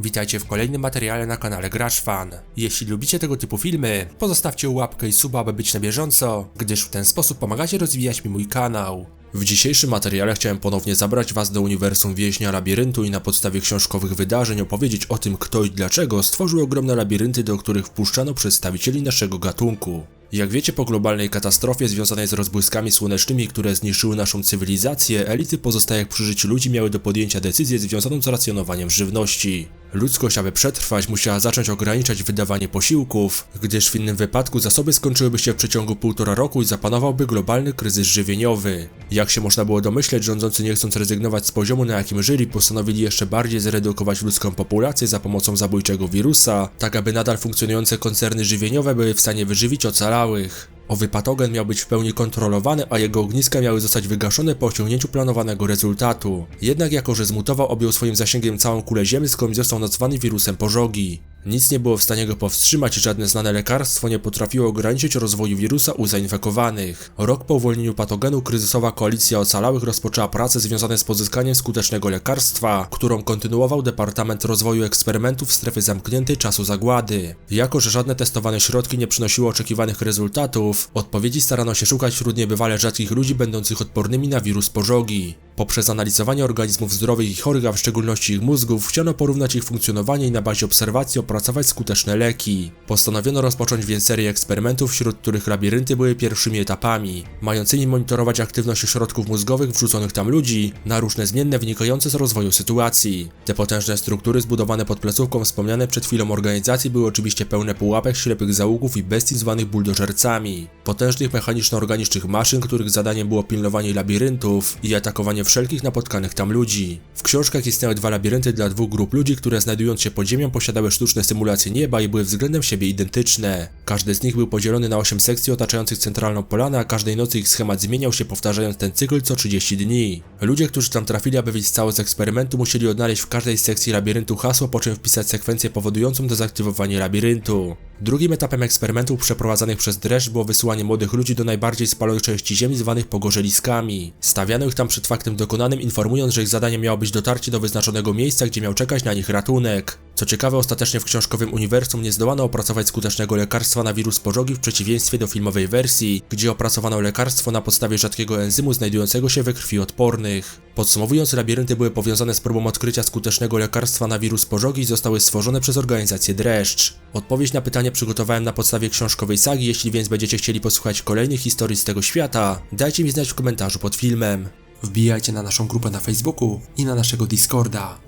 Witajcie w kolejnym materiale na kanale Gracz Fan. Jeśli lubicie tego typu filmy, pozostawcie łapkę i suba, aby być na bieżąco, gdyż w ten sposób pomagacie rozwijać mi mój kanał. W dzisiejszym materiale chciałem ponownie zabrać Was do uniwersum Wieźnia Labiryntu i na podstawie książkowych wydarzeń opowiedzieć o tym, kto i dlaczego stworzył ogromne labirynty, do których wpuszczano przedstawicieli naszego gatunku. Jak wiecie, po globalnej katastrofie związanej z rozbłyskami słonecznymi, które zniszczyły naszą cywilizację, elity pozostałych przy życiu ludzi miały do podjęcia decyzję związaną z racjonowaniem żywności. Ludzkość, aby przetrwać, musiała zacząć ograniczać wydawanie posiłków, gdyż w innym wypadku zasoby skończyłyby się w przeciągu półtora roku i zapanowałby globalny kryzys żywieniowy. Jak się można było domyśleć, rządzący nie chcąc rezygnować z poziomu, na jakim żyli, postanowili jeszcze bardziej zredukować ludzką populację za pomocą zabójczego wirusa, tak aby nadal funkcjonujące koncerny żywieniowe były w stanie wyżywić ocalałych. Owy patogen miał być w pełni kontrolowany, a jego ogniska miały zostać wygaszone po osiągnięciu planowanego rezultatu. Jednak jako, że zmutował, objął swoim zasięgiem całą kulę Ziemi, skąd został nazwany wirusem pożogi. Nic nie było w stanie go powstrzymać i żadne znane lekarstwo nie potrafiło ograniczyć rozwoju wirusa u zainfekowanych. Rok po uwolnieniu patogenu kryzysowa koalicja ocalałych rozpoczęła prace związane z pozyskaniem skutecznego lekarstwa, którą kontynuował Departament Rozwoju Eksperymentów Strefy Zamkniętej Czasu Zagłady. Jako, że żadne testowane środki nie przynosiły oczekiwanych rezultatów, odpowiedzi starano się szukać wśród niebywale rzadkich ludzi będących odpornymi na wirus pożogi. Poprzez analizowanie organizmów zdrowych i chorych, a w szczególności ich mózgów, chciano porównać ich funkcjonowanie i na bazie obserwacji opracować skuteczne leki. Postanowiono rozpocząć więc serię eksperymentów, wśród których labirynty były pierwszymi etapami, mającymi monitorować aktywność ośrodków mózgowych wrzuconych tam ludzi na różne zmienne wynikające z rozwoju sytuacji. Te potężne struktury zbudowane pod placówką wspomniane przed chwilą organizacji były oczywiście pełne pułapek, ślepych zaułków i bestii zwanych buldożercami. Potężnych mechaniczno-organicznych maszyn, których zadaniem było pilnowanie labiryntów i atakowanie wszelkich napotkanych tam ludzi. W książkach istniały dwa labirynty dla dwóch grup ludzi, które znajdując się pod ziemią posiadały sztuczne symulacje nieba i były względem siebie identyczne. Każdy z nich był podzielony na 8 sekcji otaczających centralną polanę, a każdej nocy ich schemat zmieniał się powtarzając ten cykl co 30 dni. Ludzie, którzy tam trafili, aby wyjść z eksperymentu, musieli odnaleźć w każdej sekcji labiryntu hasło, po czym wpisać sekwencję powodującą dezaktywowanie labiryntu. Drugim etapem eksperymentów przeprowadzanych przez dreszcz było wysyłanie młodych ludzi do najbardziej spalonych części Ziemi zwanych pogorzeliskami. Stawiano ich tam przed faktem dokonanym, informując, że ich zadaniem miało być dotarcie do wyznaczonego miejsca, gdzie miał czekać na nich ratunek. Co ciekawe, ostatecznie w książkowym uniwersum nie zdołano opracować skutecznego lekarstwa na wirus pożogi w przeciwieństwie do filmowej wersji, gdzie opracowano lekarstwo na podstawie rzadkiego enzymu znajdującego się we krwi odpornych. Podsumowując, labirynty były powiązane z próbą odkrycia skutecznego lekarstwa na wirus pożogi i zostały stworzone przez organizację Dreszcz. Odpowiedź na pytanie przygotowałem na podstawie książkowej sagi, jeśli więc będziecie chcieli posłuchać kolejnych historii z tego świata, dajcie mi znać w komentarzu pod filmem. Wbijajcie na naszą grupę na Facebooku i na naszego Discorda.